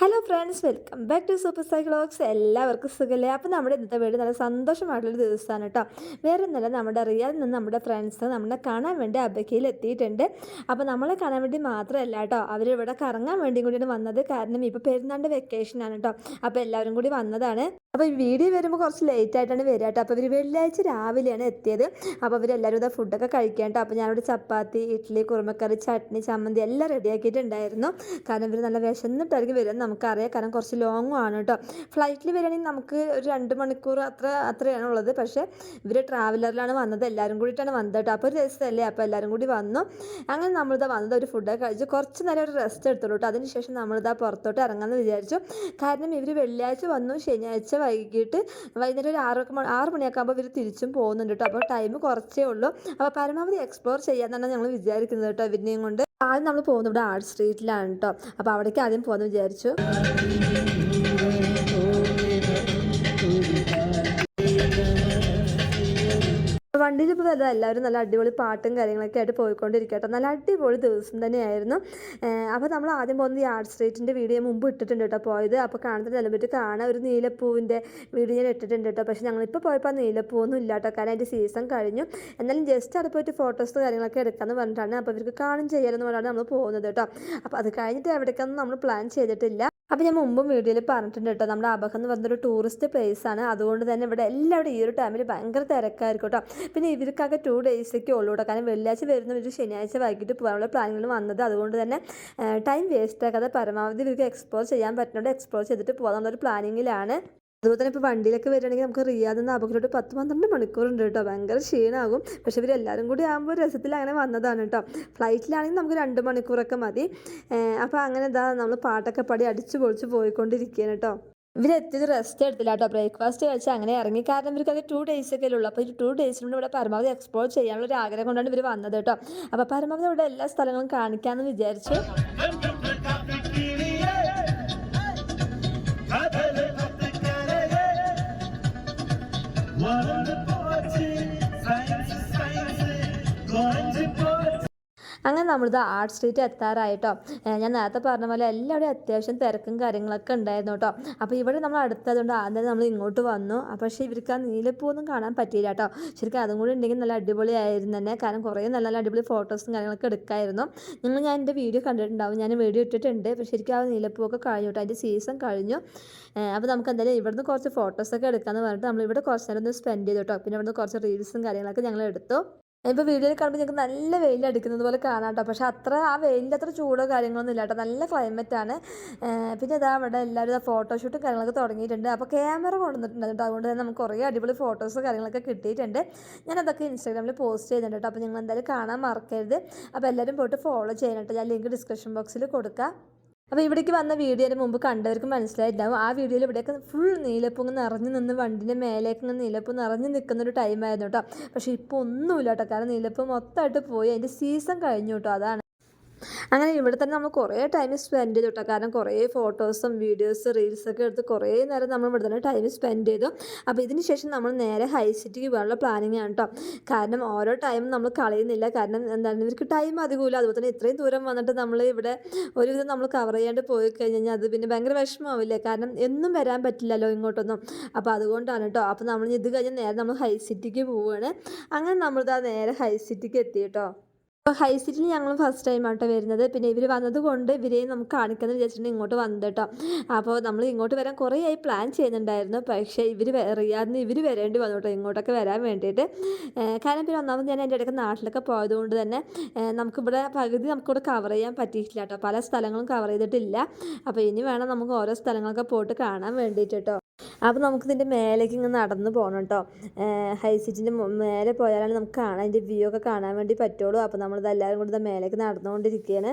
Hello friends welcome back to super Cyclox എല്ലാവർക്കും സുഖമല്ലേ അപ്പോൾ നമ്മുടെ ഇന്നത്തെ വീട് നല്ല സന്തോഷമായിട്ടുള്ളൊരു ദിവസമാണ് കേട്ടോ വേറെ ഒന്നല്ല നമ്മുടെ റിയാദിൽ നിന്ന് നമ്മുടെ ഫ്രണ്ട്സ് നമ്മളെ കാണാൻ വേണ്ടി അബക്കയിൽ എത്തിയിട്ടുണ്ട്. അപ്പോൾ നമ്മളെ കാണാൻ വേണ്ടി മാത്രമല്ല കേട്ടോ അവരിവിടെ കറങ്ങാൻ വേണ്ടി കൂടിയാണ് വന്നത്. കാരണം ഇപ്പോൾ പെരുന്നാണ്ട് വെക്കേഷനാണ് കേട്ടോ അപ്പോൾ എല്ലാവരും കൂടി വന്നതാണ്. അപ്പോൾ ഈ വീഡിയോ വരുമ്പോൾ കുറച്ച് ലേറ്റ് ആയിട്ടാണ് വരിക കേട്ടോ. അപ്പോൾ ഇവർ വെള്ളിയാഴ്ച രാവിലെയാണ് എത്തിയത്. അപ്പോൾ ഇവരെല്ലാവരും ഇതാ ഫുഡൊക്കെ കഴിക്കാൻ കേട്ടോ. അപ്പോൾ ഞാനിവിടെ ചപ്പാത്തി ഇഡ്ഡലി കുറുമക്കറി ചട്നി ചമ്മന്തി എല്ലാം റെഡിയാക്കിയിട്ടുണ്ടായിരുന്നു കാരണം ഇവർ നല്ല വിശന്നിട്ടായിരിക്കും വരുന്നത് നമുക്കറിയാം. കാരണം കുറച്ച് ലോങ്ങും ആണ് കേട്ടോ. ഫ്ലൈറ്റിൽ വരികയാണെങ്കിൽ നമുക്ക് ഒരു രണ്ട് മണിക്കൂർ അത്ര അത്രയാണ് ഉള്ളത്. പക്ഷേ ഇവർ ട്രാവലറിലാണ് വന്നത്. എല്ലാവരും കൂടിയിട്ടാണ് വന്നത് കേട്ടോ. അപ്പോൾ ഒരു രസമല്ലേ? അപ്പോൾ എല്ലാവരും കൂടി വന്നു. അങ്ങനെ നമ്മളിതാ വന്നത് ഒരു ഫുഡൊക്കെ കഴിച്ചു. കുറച്ച് നേരം ഒരു റെസ്റ്റ് എടുത്തുള്ളൂ കേട്ടോ. അതിനുശേഷം നമ്മളിതാ പുറത്തോട്ട് ഇറങ്ങാമെന്ന് വിചാരിച്ചു. കാരണം ഇവർ വെള്ളിയാഴ്ച വന്നു. ശനിയാഴ്ച വൈകിട്ട് വൈകുന്നേരം ഒരു മണി ആറ് മണിയൊക്കെ ആകുമ്പോൾ ഇവർ തിരിച്ചും പോകുന്നുണ്ട് കേട്ടോ അപ്പോൾ ടൈം കുറച്ചേ ഉള്ളൂ. അപ്പോൾ പരമാവധി എക്സ്പ്ലോർ ചെയ്യാമെന്നാണ് ഞങ്ങൾ വിചാരിക്കുന്നത് കേട്ടോ ഇവരിനെയും കൊണ്ട്. ആദ്യം നമ്മൾ പോകുന്നത് ഇവിടെ ആർട്ട് സ്ട്രീറ്റിലാണ് കേട്ടോ അപ്പോൾ അവിടേക്ക് ആദ്യം പോകുമെന്ന് വിചാരിച്ചു. വണ്ടിയിൽ ഇപ്പോൾ വരുന്നത് എല്ലാവരും നല്ല അടിപൊളി പാട്ടും കാര്യങ്ങളൊക്കെ ആയിട്ട് പോയിക്കൊണ്ടിരിക്കുക കേട്ടോ നല്ല അടിപൊളി ദിവസം തന്നെയായിരുന്നു. അപ്പോൾ നമ്മൾ ആദ്യം പോകുന്നത് ഈ ആർട്ട് സ്ട്രീറ്റിന്റെ വീഡിയോ മുമ്പ് ഇട്ടിട്ടുണ്ട് കേട്ടോ പോയത്. അപ്പോൾ കാണുന്നത് നിലമ്പറ്റ് കാണാൻ ഒരു നീലപ്പൂവിന്റെ വീഡിയോ ഞാൻ ഇട്ടിട്ടുണ്ട് കേട്ടോ. പക്ഷേ ഞങ്ങളിപ്പോൾ പോയപ്പോൾ നീലപ്പൂവൊന്നും ഇല്ല കേട്ടോ കാരണം അതിന്റെ സീസൺ കഴിഞ്ഞു. എന്നാലും ജസ്റ്റ് അവിടെ പോയിട്ട് ഫോട്ടോസ് കാര്യങ്ങളൊക്കെ എടുക്കാമെന്ന് പറഞ്ഞിട്ടാണ്. അപ്പോൾ ഇവർക്ക് കാണും ചെയ്യാമെന്ന് പറഞ്ഞാണ് നമ്മൾ പോകുന്നത് കേട്ടോ. അപ്പോൾ അത് കഴിഞ്ഞിട്ട് എവിടേക്കൊന്നും നമ്മൾ പ്ലാൻ ചെയ്തിട്ടില്ല. അപ്പോൾ ഞാൻ മുമ്പും വീഡിയോയിൽ പറഞ്ഞിട്ടുണ്ട് കേട്ടോ നമ്മുടെ അബഹ എന്ന് പറഞ്ഞൊരു ടൂറിസ്റ്റ് പ്ലേസ് ആണ്. അതുകൊണ്ട് തന്നെ ഇവിടെ എല്ലാവരും ഈ ഒരു ടൈമിൽ ഭയങ്കര തിരക്കായിരിക്കും കേട്ടോ പിന്നെ ഇവർക്കൊക്കെ ടു ഡേയ്സൊക്കെ ഉള്ളൂ കേട്ടോ കാരണം വെള്ളിയാഴ്ച വരുന്ന ഒരു ശനിയാഴ്ച വൈകിട്ട് പോകാനുള്ള പ്ലാനുകൾ വന്നത്. അതുകൊണ്ട് തന്നെ ടൈം വേസ്റ്റ് ആക്കാതെ പരമാവധി ഇവർക്ക് എക്സ്പ്ലോർ ചെയ്യാൻ പറ്റുന്നുണ്ട്. എക്സ്പ്ലോർ ചെയ്തിട്ട് പോകാനുള്ളൊരു പ്ലാനിങ്ങിലാണ് അതുപോലെ തന്നെ ഇപ്പോൾ വണ്ടിയിലൊക്കെ വരികയാണെങ്കിൽ നമുക്ക് റിയാദിൽ നിന്ന് അബക്കിലോട്ട് പത്ത് പന്ത്രണ്ട് മണിക്കൂറുണ്ട് കേട്ടോ. ഭയങ്കര ക്ഷീണമാകും പക്ഷേ ഇവരെല്ലാവരും കൂടി ആകുമ്പോൾ രസത്തിൽ അങ്ങനെ വന്നതാണ് കേട്ടോ. ഫ്ലൈറ്റിലാണെങ്കിൽ നമുക്ക് രണ്ട് മണിക്കൂറൊക്കെ മതി. അപ്പോൾ അങ്ങനെ ഇതാ നമ്മൾ പാട്ടൊക്കെ പാടി അടിച്ചു പൊളിച്ച് പോയിക്കൊണ്ടിരിക്കുകയാണ് കേട്ടോ. ഇവരെത്തിയത് റെസ്റ്റ് എടുത്തില്ല കേട്ടോ. ബ്രേക്ക്ഫാസ്റ്റ് കഴിച്ച് അങ്ങനെ ഇറങ്ങി. കാരണം ഇവർക്ക് അത് ടു ഡേയ്സ് ഒക്കെ ഉള്ളൂ. അപ്പോൾ ഈ ടു ഡേയ്സിനുണ്ട് ഇവിടെ പരമാവധി എക്സ്പ്ലോർ ചെയ്യാനുള്ള ഒരു ആഗ്രഹം കൊണ്ടാണ് ഇവർ വന്നത് കേട്ടോ. അപ്പോൾ പരമാവധി ഇവിടെ എല്ലാ സ്ഥലങ്ങളും കാണിക്കാമെന്ന് വിചാരിച്ചു അങ്ങനെ നമ്മളിത് ആർട്ട് സ്ട്രീറ്റ് എത്താറായിട്ടോ. ഞാൻ നേരത്തെ പറഞ്ഞ പോലെ എല്ലാവരും അത്യാവശ്യം തിരക്കും കാര്യങ്ങളൊക്കെ ഉണ്ടായിരുന്നു കേട്ടോ. അപ്പോൾ ഇവിടെ നമ്മൾ അടുത്തതുകൊണ്ട് ആദ്യം നമ്മൾ ഇങ്ങോട്ട് വന്നു. പക്ഷേ ഇവർക്ക് ആ നീലപ്പൂവൊന്നും കാണാൻ പറ്റിയില്ല കേട്ടോ. ശരിക്കും അതും കൂടി ഉണ്ടെങ്കിൽ നല്ല അടിപൊളിയായിരുന്നു തന്നെ. കാരണം കുറേ നല്ല നല്ല അടിപൊളി ഫോട്ടോസും കാര്യങ്ങളൊക്കെ എടുക്കായിരുന്നു. നിങ്ങൾ ഞാൻ എന്റെ വീഡിയോ കണ്ടിട്ടുണ്ടാവും. ഞാൻ വീഡിയോ ഇട്ടിട്ടുണ്ട്. പക്ഷേ ശരിക്കും ആ നീലപ്പൂവൊക്കെ കഴിഞ്ഞു കേട്ടോ. അതിന്റെ സീസൺ കഴിഞ്ഞു. അപ്പോൾ നമുക്ക് എന്തായാലും ഇവിടുന്ന് കുറച്ച് ഫോട്ടോസൊക്കെ എടുക്കാമെന്ന് പറഞ്ഞിട്ട് നമ്മൾ ഇവിടെ കുറച്ച് നേരം ഒന്ന് സ്പെൻഡ് ചെയ്തു കേട്ടോ. പിന്നെ ഇവിടുന്ന് കുറച്ച് റീൽസും കാര്യങ്ങളൊക്കെ ഞങ്ങൾ എടുത്തു. ഇപ്പോൾ വീഡിയോയിൽ കാണുമ്പോൾ ഞങ്ങൾക്ക് നല്ല വെയിൽ അടിക്കുന്നത് പോലെ കാണാം കേട്ടോ പക്ഷേ അത്ര ആ വെയിലിന്റെ അത്ര ചൂടോ കാര്യങ്ങളൊന്നും ഇല്ല കേട്ടോ നല്ല ക്ലൈമറ്റാണ് പിന്നെ ഇതാ അവിടെ എല്ലാവരും ഫോട്ടോഷൂട്ടും കാര്യങ്ങളൊക്കെ തുടങ്ങിയിട്ടുണ്ട്. അപ്പോൾ ക്യാമറ കൊണ്ടുവന്നിട്ടുണ്ട് കേട്ടോ അതുകൊണ്ട് തന്നെ നമുക്ക് കുറേ അടിപൊളി ഫോട്ടോസ് കാര്യങ്ങളൊക്കെ കിട്ടിയിട്ടുണ്ട്. ഞാനതൊക്കെ ഇൻസ്റ്റാഗ്രാമിൽ പോസ്റ്റ് ചെയ്യുന്നുണ്ട് കേട്ടോ. അപ്പോൾ നിങ്ങൾ എന്തായാലും കാണാൻ മറക്കരുത്. അപ്പോൾ എല്ലാവരും പോയിട്ട് ഫോളോ ചെയ്യണം കേട്ടോ. ഞാൻ ലിങ്ക് ഡിസ്ക്രിപ്ഷൻ ബോക്സിൽ കൊടുക്കാം. അപ്പോൾ ഇവിടേക്ക് വന്ന വീഡിയോയുടെ മുമ്പ് കണ്ടവർക്ക് മനസ്സിലായിട്ടുണ്ടാവും ആ വീഡിയോയിൽ ഇവിടെയൊക്കെ ഫുൾ നീലപ്പൊങ്ങ് നിറഞ്ഞു നിന്ന് വണ്ടിന്റെ മേലേക്ക് നീലപ്പ് നിറഞ്ഞു നിൽക്കുന്ന ഒരു ടൈമായിരുന്നു കേട്ടോ പക്ഷേ ഇപ്പോൾ ഒന്നുമില്ല കേട്ടോ കാരണം നീലപ്പ് മൊത്തമായിട്ട് പോയി. അതിന്റെ സീസൺ കഴിഞ്ഞു കേട്ടോ അതാണ് അങ്ങനെ ഇവിടെ തന്നെ നമ്മൾ കുറേ ടൈം സ്പെൻഡ് ചെയ്തു കേട്ടോ കാരണം കുറേ ഫോട്ടോസും വീഡിയോസ് റീൽസൊക്കെ എടുത്ത് കുറേ നേരം നമ്മൾ ഇവിടെ തന്നെ ടൈം സ്പെൻഡ് ചെയ്തു. അപ്പോൾ ഇതിന് ശേഷം നമ്മൾ നേരെ ഹൈ സിറ്റിക്ക് പോകാനുള്ള പ്ലാനിങ് ആണ് കേട്ടോ കാരണം ഓരോ ടൈമും നമ്മൾ കളയുന്നില്ല. കാരണം എന്താണ് ഇവർക്ക് ടൈം അധികമില്ല. അതുപോലെ തന്നെ ഇത്രയും ദൂരം വന്നിട്ട് നമ്മൾ ഇവിടെ ഒരുവിധം നമ്മൾ കവർ ചെയ്യാണ്ട് പോയി കഴിഞ്ഞാൽ അത് പിന്നെ ഭയങ്കര വിഷമമാവില്ലേ? കാരണം എന്നും വരാൻ പറ്റില്ലല്ലോ ഇങ്ങോട്ടൊന്നും. അപ്പോൾ അതുകൊണ്ടാണ് കേട്ടോ അപ്പോൾ നമ്മൾ ഇത് കഴിഞ്ഞ് നേരെ നമ്മൾ ഹൈ സിറ്റിക്ക് പോവുകയാണ് അങ്ങനെ നമ്മളിതാ നേരെ ഹൈ സിറ്റിക്ക് എത്തി കേട്ടോ അപ്പോൾ സീറ്റിൽ ഞങ്ങൾ ഫസ്റ്റ് ടൈം ആട്ടോ വരുന്നത്. പിന്നെ ഇവർ വന്നത് കൊണ്ട് ഇവരെയും നമുക്ക് കാണിക്കാമെന്ന് വിചാരിച്ചിട്ട് ഇങ്ങോട്ട് വന്നത് കേട്ടോ അപ്പോൾ നമ്മൾ ഇങ്ങോട്ട് വരാൻ കുറേ ആയി പ്ലാൻ ചെയ്യുന്നുണ്ടായിരുന്നു. പക്ഷേ ഇവർ അറിയാതെ ഇവർ വരേണ്ടി വന്നു കേട്ടോ ഇങ്ങോട്ടൊക്കെ വരാൻ വേണ്ടിയിട്ട് കാരണം പിന്നെ ഒന്നാമത് ഞാൻ എന്റെ ഇടയ്ക്ക് നാട്ടിലൊക്കെ പോയതുകൊണ്ട് തന്നെ നമുക്കിവിടെ പകുതി നമുക്കിവിടെ കവർ ചെയ്യാൻ പറ്റിയിട്ടില്ല കേട്ടോ പല സ്ഥലങ്ങളും കവർ ചെയ്തിട്ടില്ല. അപ്പോൾ ഇനി വേണം നമുക്ക് ഓരോ സ്ഥലങ്ങളൊക്കെ പോയിട്ട് കാണാൻ വേണ്ടിയിട്ട് കേട്ടോ അപ്പോൾ നമുക്കിതിന്റെ മേലേക്ക് ഇങ്ങനെ നടന്ന് പോകണം കേട്ടോ ഹൈ സീറ്റിന്റെ മേലെ പോയാലാണ് നമുക്ക് കാണാൻ അതിന്റെ വ്യൂ ഒക്കെ കാണാൻ വേണ്ടി പറ്റുള്ളൂ. അപ്പോൾ നമ്മളിത് എല്ലാവരും കൂടി മേലേക്ക് നടന്നുകൊണ്ടിരിക്കുകയാണ്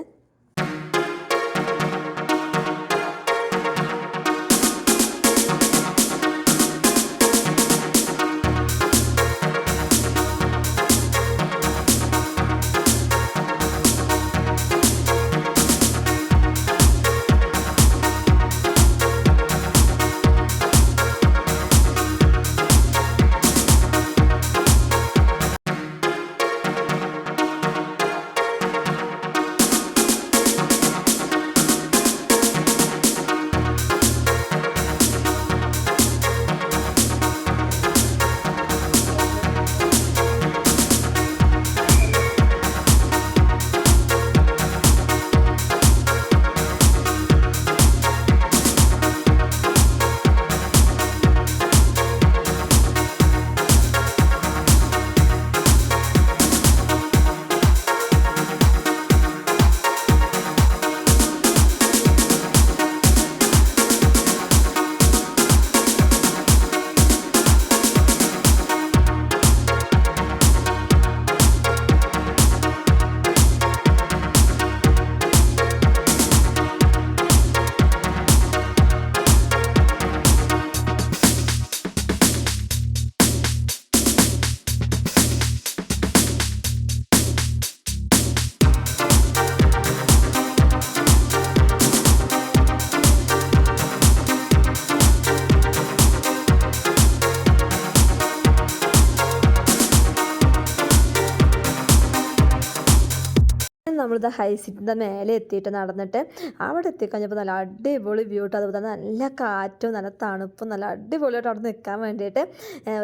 നമ്മളിത് ഹൈസിറ്റിന്റെ മേലെ എത്തിയിട്ട് നടന്നിട്ട് അവിടെ എത്തിക്കഴിഞ്ഞപ്പോൾ നല്ല അടിപൊളി വ്യൂ ഇട്ട് അതുപോലെ തന്നെ നല്ല കാറ്റും നല്ല തണുപ്പും നല്ല അടിപൊളിയായിട്ട് അവിടെ നിൽക്കാൻ വേണ്ടിയിട്ട്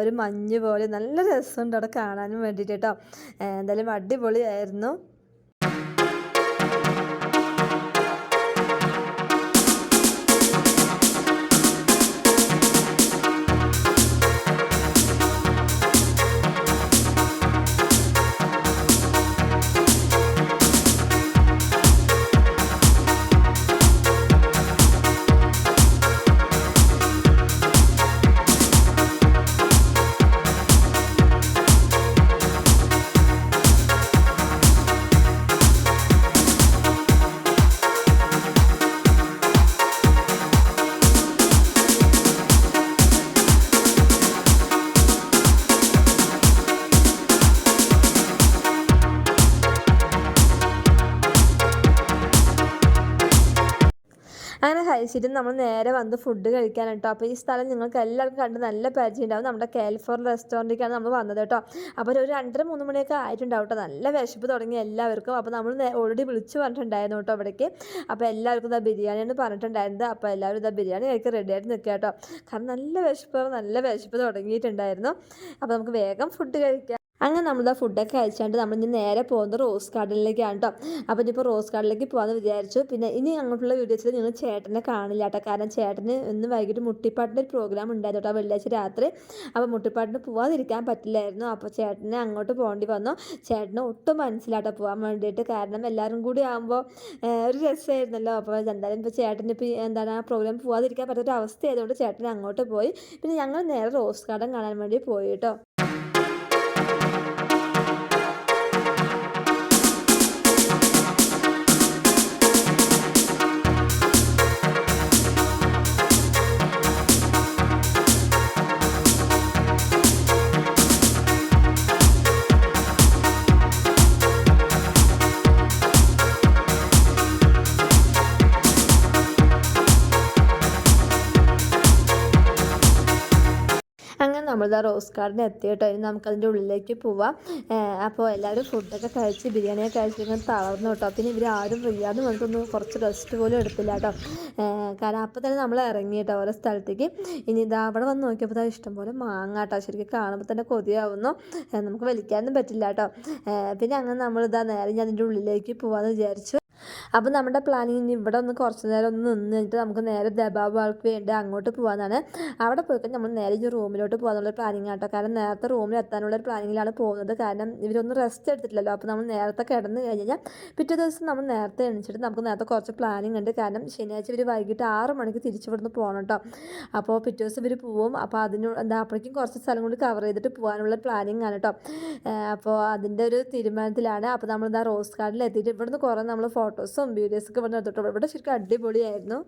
ഒരു മഞ്ഞ് പോലെ നല്ല രസമുണ്ട് അവിടെ കാണാനും വേണ്ടിയിട്ട് കേട്ടോ എന്തായാലും അടിപൊളിയായിരുന്നു. കഴിച്ചിട്ട് നമ്മൾ നേരെ വന്ന് ഫുഡ് കഴിക്കാൻ കേട്ടോ അപ്പോൾ ഈ സ്ഥലം നിങ്ങൾക്ക് എല്ലാവർക്കും കണ്ട് നല്ല പരിചയം ഉണ്ടാവും നമ്മുടെ കാലിഫോർ റെസ്റ്റോറന്റിലേക്കാണ് നമ്മൾ വന്നത് കേട്ടോ അപ്പോൾ ഒരു രണ്ടര മൂന്ന് മണിയൊക്കെ ആയിട്ടുണ്ടാവും കേട്ടോ നല്ല വിശപ്പ് തുടങ്ങി എല്ലാവർക്കും. അപ്പോൾ നമ്മൾ ഓൾറെഡി വിളിച്ചു പറഞ്ഞിട്ടുണ്ടായിരുന്നു കേട്ടോ അവിടേക്ക് അപ്പോൾ എല്ലാവർക്കും ഇതാ ബിരിയാണിയാണ് പറഞ്ഞിട്ടുണ്ടായിരുന്നത്. അപ്പോൾ എല്ലാവരും ഇതാ ബിരിയാണി കഴിക്കാൻ റെഡി ആയിട്ട് നിൽക്കുക കേട്ടോ കാരണം നല്ല വിശപ്പ് നല്ല വിശപ്പ് തുടങ്ങിയിട്ടുണ്ടായിരുന്നു. അപ്പോൾ നമുക്ക് വേഗം ഫുഡ് കഴിക്കാം. അങ്ങനെ നമ്മൾ ആ ഫുഡൊക്കെ അയച്ചാണ്ട് നമ്മൾ ഇനി നേരെ പോകുന്നത് റോസ് ഗാർഡനിലേക്കാണ് കേട്ടോ അപ്പോൾ ഇനിയിപ്പോൾ റോസ് ഗാർഡനിലേക്ക് പോകാമെന്ന് വിചാരിച്ചു. പിന്നെ ഇനി അങ്ങോട്ടുള്ള വീഡിയോസിൽ നിങ്ങൾ ചേട്ടനെ കാണില്ല കേട്ടോ കാരണം ചേട്ടന് ഇന്ന് വൈകിട്ട് മുട്ടിപ്പാട്ടിന്റെ ഒരു പ്രോഗ്രാം ഉണ്ടായിരുന്നു കേട്ടോ വെള്ളിയാഴ്ച രാത്രി. അപ്പോൾ മുട്ടിപ്പാട്ടിന് പോകാതിരിക്കാൻ പറ്റില്ലായിരുന്നു. അപ്പോൾ ചേട്ടനെ അങ്ങോട്ട് പോകേണ്ടി വന്നു. ചേട്ടന് ഒട്ടും മനസ്സിലാട്ടോ പോകാൻ വേണ്ടിയിട്ട്. കാരണം എല്ലാവരും കൂടി ആകുമ്പോൾ ഒരു രസമായിരുന്നല്ലോ അപ്പോൾ എന്തായാലും ഇപ്പോൾ ചേട്ടന് ഇപ്പോൾ എന്താണ് ആ പ്രോഗ്രാം പോകാതിരിക്കാൻ പറ്റാത്തൊരു അവസ്ഥ ആയതുകൊണ്ട് ചേട്ടൻ അങ്ങോട്ട് പോയി. പിന്നെ ഞങ്ങൾ നേരെ റോസ് ഗാർഡൻ കാണാൻ വേണ്ടി പോയി കേട്ടോ നമ്മളിതാ റോസ് ഗാർഡൻ എത്തി കേട്ടോ ഇനി ഉള്ളിലേക്ക് പോവാം. അപ്പോൾ എല്ലാവരും ഫുഡൊക്കെ കഴിച്ച് ബിരിയാണിയൊക്കെ കഴിച്ചിട്ട് തളർന്നു കേട്ടോ. പിന്നെ ഇവർ ആരും ഫ്രീയാന്ന് പറഞ്ഞിട്ടൊന്നും കുറച്ച് റെസ്റ്റ് പോലും എടുത്തില്ല കേട്ടോ. കാരണം അപ്പോൾ തന്നെ നമ്മൾ ഇറങ്ങി കേട്ടോ ഓരോ സ്ഥലത്തേക്ക്. ഇനി ഇതാ അവിടെ വന്ന് നോക്കിയപ്പോൾ ഇതാ ഇഷ്ടംപോലെ മാങ്ങ കേട്ടോ. ശരിക്കും കാണുമ്പോൾ തന്നെ കൊതിയാവുന്നു. നമുക്ക് വലിക്കാനൊന്നും പറ്റില്ല കേട്ടോ. പിന്നെ അങ്ങനെ നമ്മളിതാ നേരെ ഞാൻ അതിന്റെ ഉള്ളിലേക്ക് പോവാമെന്ന് വിചാരിച്ചു. അപ്പോൾ നമ്മുടെ പ്ലാനിങ് ഇനി ഇവിടെ ഒന്ന് കുറച്ച് നേരം ഒന്ന് നിന്നിട്ട് നമുക്ക് നേരെ ദബാബാൾക്ക് വേണ്ടി അങ്ങോട്ട് പോകാനാണ് അവിടെ പോയി കഴിഞ്ഞാൽ നമ്മൾ നേരെ ഇനി റൂമിലോട്ട് പോകാനുള്ള പ്ലാനിങ് ആട്ടോ. കാരണം നേരത്തെ റൂമിൽ എത്താനുള്ള ഒരു പ്ലാനിങ്ങിലാണ് പോകുന്നത്. കാരണം ഇവരൊന്നും റെസ്റ്റ് എടുത്തിട്ടില്ലല്ലോ. അപ്പോൾ നമ്മൾ നേരത്തെ കിടന്ന് കഴിഞ്ഞാൽ പിറ്റേ ദിവസം നമ്മൾ നേരത്തെ എണിച്ചിട്ട് നമുക്ക് നേരത്തെ കുറച്ച് പ്ലാനിങ് ഉണ്ട്. കാരണം ശനിയാഴ്ച ഇവർ വൈകിട്ട് ആറ് മണിക്ക് തിരിച്ചു ഇവിടുന്ന് പോകണം കേട്ടോ അപ്പോൾ പിറ്റേ ദിവസം ഇവർ പോവും. അപ്പോൾ അതിന് എന്താ അപ്പോഴേക്കും കുറച്ച് സ്ഥലം കൂടി കവർ ചെയ്തിട്ട് പോകാനുള്ള പ്ലാനിങ് ആണ് കേട്ടോ അപ്പോൾ അതിന്റെ ഒരു തീരുമാനത്തിലാണ്. അപ്പോൾ നമ്മൾ ഇതാ റോസ് ഗാർഡനിൽ എത്തിയിട്ട് ഇവിടുന്ന് കുറേ നമ്മൾ ഫോട്ടോസും വീഡിയോസൊക്കെ ഇവിടെ എടുത്തിട്ട് ഇവിടെ ശരിക്കും അടിപൊളിയായിരുന്നു.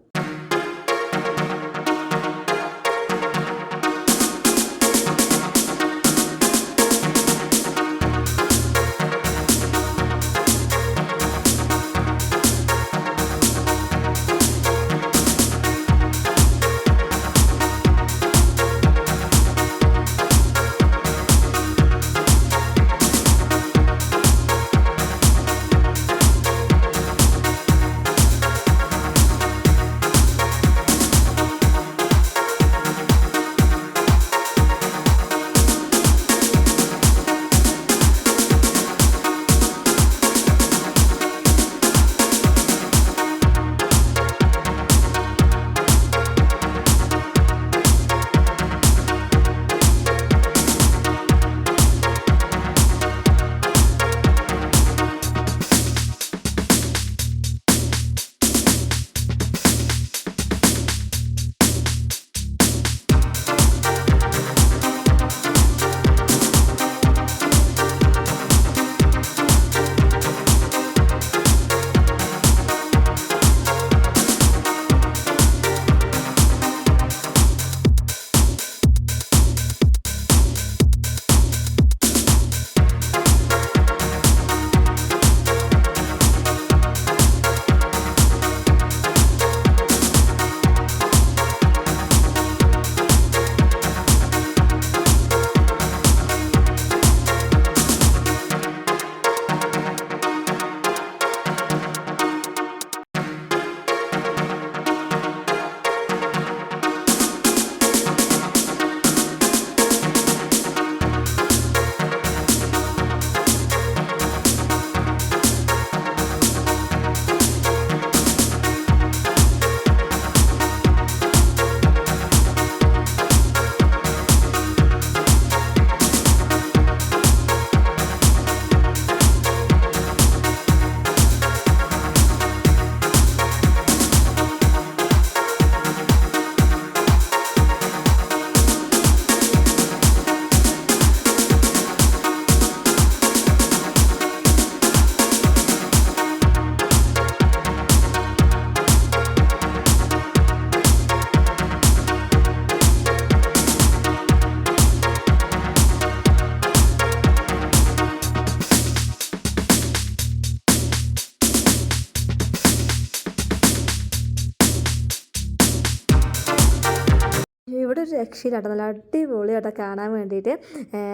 ഒരു രക്ഷയില്ല കേട്ടോ. നല്ല അടിപൊളി കേട്ടോ കാണാൻ വേണ്ടിയിട്ട്.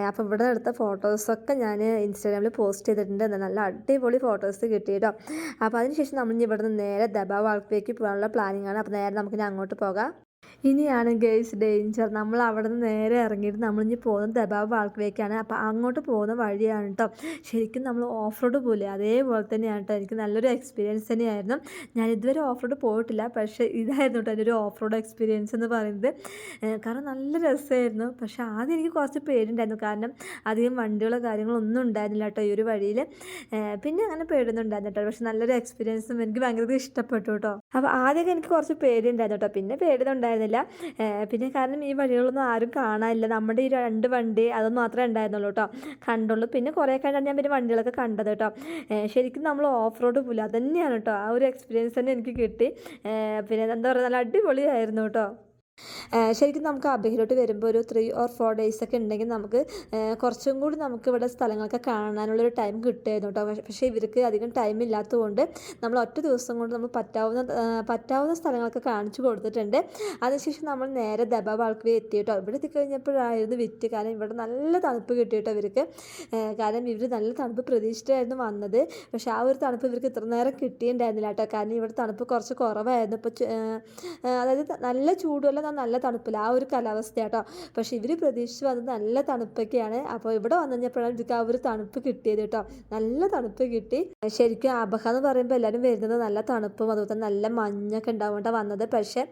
അപ്പോൾ ഇവിടെ എടുത്ത ഫോട്ടോസൊക്കെ ഞാൻ ഇൻസ്റ്റാഗ്രാമിൽ പോസ്റ്റ് ചെയ്തിട്ടുണ്ട്. നല്ല അടിപൊളി ഫോട്ടോസ് കിട്ടി കേട്ടോ. അപ്പോൾ അതിനുശേഷം നമ്മൾ ഇവിടെ നിന്ന് നേരെ ദബാ വാൾക്കിലേക്ക് പോകാനുള്ള പ്ലാനിങ്ങാണ് അപ്പോൾ നേരെ നമുക്ക് ഇനി അങ്ങോട്ട് പോകാം. ഇനിയാണ് ഗേൾസ് ഡേഞ്ചർ നമ്മൾ അവിടെ നിന്ന് നേരെ ഇറങ്ങിയിട്ട് നമ്മളിനി പോകുന്ന ദബാബ് വാൾക്കിലേക്കാണ് അപ്പോൾ അങ്ങോട്ട് പോകുന്ന വഴിയാണ് കേട്ടോ ശരിക്കും നമ്മൾ ഓഫ് റോഡ് പോലെ അതേപോലെ തന്നെയാണ് കേട്ടോ എനിക്ക് നല്ലൊരു എക്സ്പീരിയൻസ് തന്നെയായിരുന്നു. ഞാൻ ഇതുവരെ ഓഫ് റോഡ് പോയിട്ടില്ല. പക്ഷേ ഇതായിരുന്നു കേട്ടോ എന്റെ ഒരു ഓഫ് റോഡ് എക്സ്പീരിയൻസ് എന്ന് പറയുന്നത്. കാരണം നല്ല രസമായിരുന്നു. പക്ഷേ ആദ്യം എനിക്ക് കുറച്ച് പേടിയുണ്ടായിരുന്നു. കാരണം അധികം വണ്ടികളോ കാര്യങ്ങളോ ഒന്നും ഉണ്ടായിരുന്നില്ല കേട്ടോ ഈ ഒരു വഴിയിൽ. പിന്നെ അങ്ങനെ പേടുന്നുണ്ടായിരുന്നു കേട്ടോ പക്ഷെ നല്ലൊരു എക്സ്പീരിയൻസും എനിക്ക് ഭയങ്കര ഇഷ്ടപ്പെട്ടു കേട്ടോ അപ്പോൾ ആദ്യമൊക്കെ എനിക്ക് കുറച്ച് പേടിയുണ്ടായിരുന്നു കേട്ടോ പിന്നെ പേടിയൊന്നും ഏഹ് പിന്നെ കാരണം ഈ വഴികളൊന്നും ആരും കാണാനില്ല. നമ്മുടെ ഈ രണ്ട് വണ്ടി അതൊന്നും മാത്രമേ ഉണ്ടായിരുന്നുള്ളൂ കേട്ടോ. കണ്ടുള്ളൂ. പിന്നെ കുറേ കഴിഞ്ഞാൽ ഞാൻ പിന്നെ വണ്ടികളൊക്കെ കണ്ടത് കേട്ടോ. ശരിക്കും നമ്മൾ ഓഫ് റോഡ് പോലെ അത് തന്നെയാണ് കേട്ടോ. ആ ഒരു എക്സ്പീരിയൻസ് തന്നെ എനിക്ക് കിട്ടി. പിന്നെ എന്താ പറയുക നല്ല അടിപൊളിയായിരുന്നു കേട്ടോ. ശരിക്കും നമുക്ക് അബഹിലോട്ട് വരുമ്പോൾ ഒരു ത്രീ ഓർ ഫോർ ഡേയ്സ് ഒക്കെ ഉണ്ടെങ്കിൽ നമുക്ക് കുറച്ചും കൂടി നമുക്ക് ഇവിടെ സ്ഥലങ്ങളൊക്കെ കാണാനുള്ളൊരു ടൈം കിട്ടുമായിരുന്നു കേട്ടോ പക്ഷേ- ഇവർക്ക് അധികം ടൈം ഇല്ലാത്തതുകൊണ്ട് നമ്മൾ ഒറ്റ ദിവസം കൊണ്ട് നമ്മൾ പറ്റാവുന്ന പറ്റാവുന്ന സ്ഥലങ്ങളൊക്കെ കാണിച്ചു കൊടുത്തിട്ടുണ്ട്. അതിനുശേഷം നമ്മൾ നേരെ ദബാ വാൾക്കുവേ എത്തി കേട്ടോ ഇവിടെ എത്തിക്കഴിഞ്ഞപ്പോഴായിരുന്നു വിറ്റ്. കാരണം ഇവിടെ നല്ല തണുപ്പ് കിട്ടി കേട്ടോ ഇവർക്ക്. കാരണം ഇവർ നല്ല തണുപ്പ് പ്രതീക്ഷിച്ചായിരുന്നു വന്നത്. പക്ഷേ ആ ഒരു തണുപ്പ് ഇവർക്ക് ഇത്ര നേരം കിട്ടിയിട്ടുണ്ടായിരുന്നില്ല കേട്ടോ കാരണം ഇവിടെ തണുപ്പ് കുറച്ച് കുറവായിരുന്നു. ഇപ്പോൾ അതായത് നല്ല ചൂടുമല്ല എന്നാൽ നല്ല തണുപ്പില്ല. ആ ഒരു കാലാവസ്ഥ കേട്ടോ പക്ഷേ ഇവർ പ്രതീക്ഷിച്ച് വന്നത് നല്ല തണുപ്പൊക്കെയാണ്. അപ്പോൾ ഇവിടെ വന്നു കഴിഞ്ഞപ്പോഴാണ് ഇവർക്ക് ആ ഒരു തണുപ്പ് കിട്ടിയത് കേട്ടോ. നല്ല തണുപ്പ് കിട്ടി. ശരിക്കും അബഹ എന്ന് പറയുമ്പോൾ എല്ലാവരും വരുന്നത് നല്ല തണുപ്പും അതുപോലെ തന്നെ നല്ല മഞ്ഞൊക്കെ ഉണ്ടാവുകൊണ്ടാണ് വന്നത്. പക്ഷേ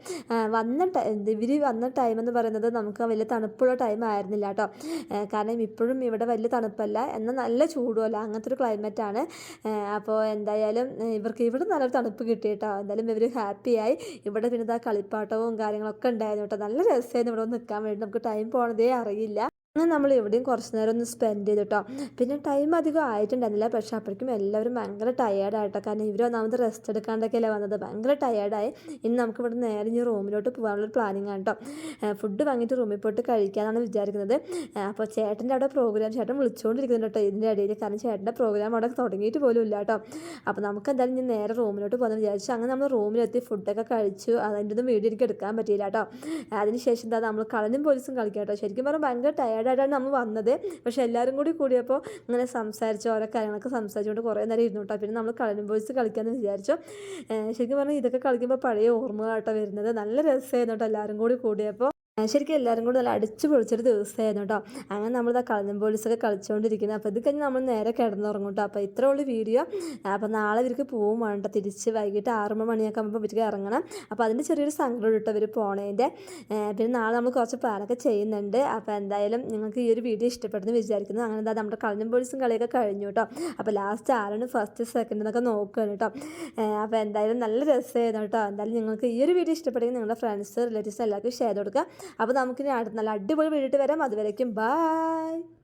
വന്ന ഇവർ വന്ന ടൈം എന്ന് പറയുന്നത് നമുക്ക് വലിയ തണുപ്പുള്ള ടൈം ആയിരുന്നില്ല കേട്ടോ. കാരണം ഇപ്പോഴും ഇവിടെ വലിയ തണുപ്പല്ല. എന്നാൽ നല്ല ചൂടുമല്ല. അങ്ങനത്തെ ഒരു ആണ്. അപ്പോൾ എന്തായാലും ഇവർക്ക് ഇവിടെ നല്ലൊരു തണുപ്പ് കിട്ടി കേട്ടോ. എന്തായാലും ഇവർ ഹാപ്പിയായി ഇവിടെ പിന്നെ കളിപ്പാട്ടവും കാര്യങ്ങളൊക്കെ ഉണ്ടായിരുന്നു കേട്ടോ നല്ല രസമായിരുന്നു ഇവിടെ നിൽക്കാൻ വേണ്ടി. നമുക്ക് ടൈം പോണതേ അറിയില്ല. നമ്മൾ എവിടെയും കുറച്ച് നേരം ഒന്ന് സ്പെൻഡ് ചെയ്തു കേട്ടോ പിന്നെ ടൈം അധികം ആയിട്ടുണ്ടായിരുന്നില്ല. പക്ഷേ അപ്പോഴേക്കും എല്ലാവരും ഭയങ്കര ടയേർഡായിട്ടോ കാരണം ഇവർ ഒന്നാമത് റെസ്റ്റ് എടുക്കാണ്ടൊക്കെയല്ലേ വന്നത്. ഭയങ്കര ടയേർഡായി ഇനി നമുക്ക് ഇവിടെ നേരെ ഇനി റൂമിലോട്ട് പോകാനുള്ളൊരു പ്ലാനിങ് ആണ് കേട്ടോ ഫുഡ് വാങ്ങിയിട്ട് റൂമിൽ പോയിട്ട് കഴിക്കാനാണ് വിചാരിക്കുന്നത്. അപ്പോൾ ചേട്ടന്റെ അവിടെ പ്രോഗ്രാം ചേട്ടൻ വിളിച്ചുകൊണ്ടിരിക്കുന്നുണ്ട് കേട്ടോ ഇതിന്റെ ഇടയിൽ കാരണം ചേട്ടന്റെ പ്രോഗ്രാം അവിടെ തുടങ്ങിയിട്ട് പോലും ഇല്ല കേട്ടോ അപ്പോൾ നമുക്ക് എന്തായാലും ഇനി നേരെ റൂമിലോട്ട് പോകാമെന്ന് വിചാരിച്ചു. അങ്ങനെ നമ്മൾ റൂമിലെത്തി ഫുഡൊക്കെ കഴിച്ചു. അതിന്റെ ഒന്നും വീഡിയോ എനിക്ക് എടുക്കാൻ പറ്റിയില്ല കേട്ടോ അതിനുശേഷം എന്താ നമ്മൾ കളനും പോലീസും കളിക്കാം കേട്ടോ ശരിക്കും പറഞ്ഞാൽ ഭയങ്കര ടയേർഡായിട്ടാണ് നമ്മൾ വന്നത്. പക്ഷേ എല്ലാവരും കൂടി കൂടിയപ്പോൾ ഇങ്ങനെ സംസാരിച്ച് ഓരോ കാര്യങ്ങളൊക്കെ സംസാരിച്ചുകൊണ്ട് കുറേ നേരം ഇരുന്നു കേട്ടോ പിന്നെ നമ്മൾ കളനും ബോയ്സ് കളിക്കാമെന്ന് വിചാരിച്ചു. ശരിക്കും പറഞ്ഞാൽ ഇതൊക്കെ കളിക്കുമ്പോൾ പഴയ ഓർമ്മകളായിട്ടാണ് വരുന്നത്. നല്ല രസമായിരുന്നു കേട്ടോ എല്ലാവരും കൂടി കൂടിയപ്പോൾ ശരിക്കും എല്ലാവരും കൂടെ നല്ല അടിച്ചു പൊളിച്ചൊരു ദിവസമായിരുന്നു കേട്ടോ അങ്ങനെ നമ്മളിതാ കളഞ്ഞ പോലീസൊക്കെ കളിച്ചുകൊണ്ടിരിക്കുന്നത് അപ്പോൾ ഇത് കഴിഞ്ഞ് നമ്മൾ നേരെ കിടന്നുറങ്ങും കേട്ടോ അപ്പോൾ ഇത്ര ഉള്ളു വീഡിയോ. അപ്പോൾ നാളെ ഇവർക്ക് പോവും വേണ്ട തിരിച്ച്. വൈകിട്ട് ആറ് മണിയൊക്കെ ആകുമ്പോൾ ഇവർക്ക് ഇറങ്ങണം. അപ്പോൾ അതിന്റെ ചെറിയൊരു സങ്കടം ഇട്ടോ ഇവർ പോണേന്റെ പിന്നെ നാളെ നമ്മൾ കുറച്ച് പ്ലാനൊക്കെ ചെയ്യുന്നുണ്ട്. അപ്പോൾ എന്തായാലും നിങ്ങൾക്ക് ഈ ഒരു വീഡിയോ ഇഷ്ടപ്പെടുന്നു വിചാരിക്കുന്നു. അങ്ങനെ എന്താ നമ്മുടെ കളഞ്ഞ പോലീസും കളിയൊക്കെ കഴിഞ്ഞു കേട്ടോ അപ്പോൾ ലാസ്റ്റ് ആരാണ് ഫസ്റ്റ് സെക്കൻഡ് എന്നൊക്കെ നോക്കുകയാണ് കേട്ടോ അപ്പോൾ എന്തായാലും നല്ല രസമായിരുന്നു കേട്ടോ എന്തായാലും നിങ്ങൾക്ക് ഈ ഒരു വീഡിയോ ഇഷ്ടപ്പെടുമെങ്കിൽ നിങ്ങളുടെ ഫ്രണ്ട്സ് റിലേറ്റീവ്സ് എല്ലാവർക്കും ഷെയർ കൊടുക്കുക. അപ്പോൾ നമുക്കിനി അടുത്ത നല്ല അടിപൊളി വീട്ടിൽ വരാം. അതുവരേക്കും ബൈ.